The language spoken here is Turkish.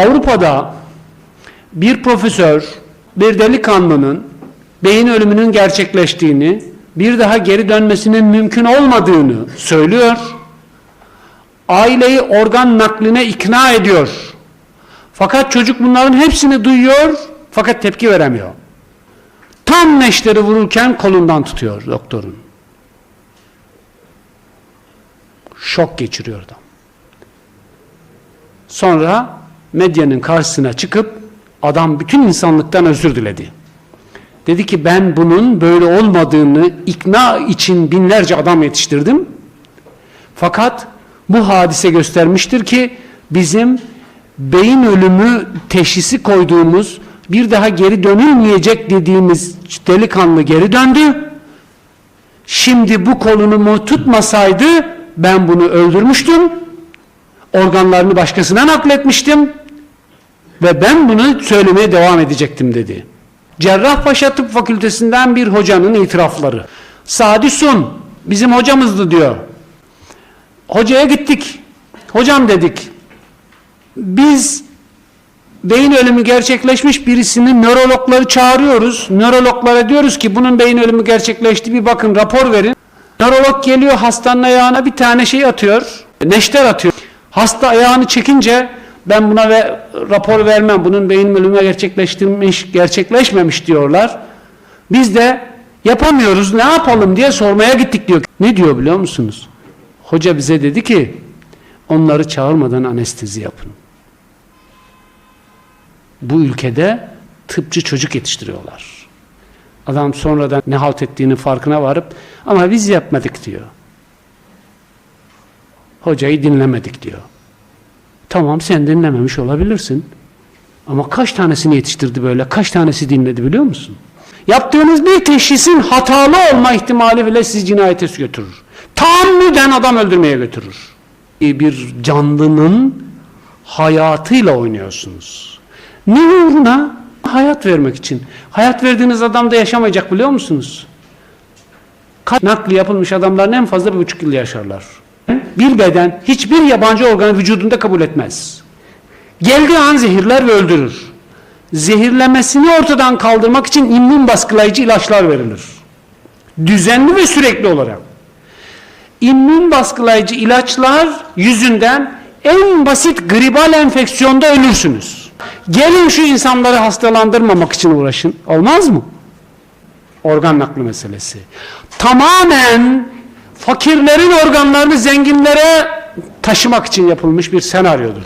Avrupa'da bir profesör, bir delikanlının beyin ölümünün gerçekleştiğini, bir daha geri dönmesinin mümkün olmadığını söylüyor. Aileyi organ nakline ikna ediyor. Fakat çocuk bunların hepsini duyuyor fakat tepki veremiyor. Tam neşteri vururken kolundan tutuyor doktorun. Şok geçiriyor adam. Sonra medyanın karşısına çıkıp adam bütün insanlıktan özür diledi. Dedi ki ben bunun böyle olmadığını ikna için binlerce adam yetiştirdim. Fakat bu hadise göstermiştir ki bizim beyin ölümü teşhisi koyduğumuz bir daha geri dönülmeyecek dediğimiz delikanlı geri döndü. Şimdi bu kolunu mu tutmasaydı ben bunu öldürmüştüm. Organlarını başkasına nakletmiştim. Ve ben bunu söylemeye devam edecektim dedi. Cerrahpaşa Tıp Fakültesinden bir hocanın itirafları. Sadi Sun bizim hocamızdı diyor. Hocaya gittik. Hocam dedik. Biz beyin ölümü gerçekleşmiş birisini nörologları çağırıyoruz. Nörologlara diyoruz ki bunun beyin ölümü gerçekleşti bir bakın rapor verin. Nörolog geliyor hastanın ayağına bir tane şey atıyor. Neşter atıyor. Hasta ayağını çekince ben buna ve rapor vermem. Bunun beyin ölümü gerçekleştirmiş, gerçekleşmemiş diyorlar. Biz de yapamıyoruz ne yapalım diye sormaya gittik diyor. Ne diyor biliyor musunuz? Hoca bize dedi ki onları çağırmadan anestezi yapın. Bu ülkede tıpçı çocuk yetiştiriyorlar. Adam sonradan ne halt ettiğinin farkına varıp ama biz yapmadık diyor. Hocayı dinlemedik diyor. Tamam sen dinlememiş olabilirsin. Ama kaç tanesini yetiştirdi böyle, kaç tanesi dinledi biliyor musun? Yaptığınız bir teşhisin hatalı olma ihtimali bile sizi cinayete götürür. Tahammüden adam öldürmeye götürür. Bir canlının hayatıyla oynuyorsunuz. Ne uğruna? Hayat vermek için. Hayat verdiğiniz adam da yaşamayacak biliyor musunuz? Nakli yapılmış adamların en fazla bir buçuk yıl yaşarlar. Bir beden hiçbir yabancı organı vücudunda kabul etmez. Geldiği an zehirler ve öldürür. Zehirlemesini ortadan kaldırmak için immün baskılayıcı ilaçlar verilir. Düzenli ve sürekli olarak. İmmün baskılayıcı ilaçlar yüzünden en basit gribal enfeksiyonda ölürsünüz. Gelin şu insanları hastalandırmamak için uğraşın. Olmaz mı? Organ nakli meselesi. Tamamen fakirlerin organlarını zenginlere taşımak için yapılmış bir senaryodur.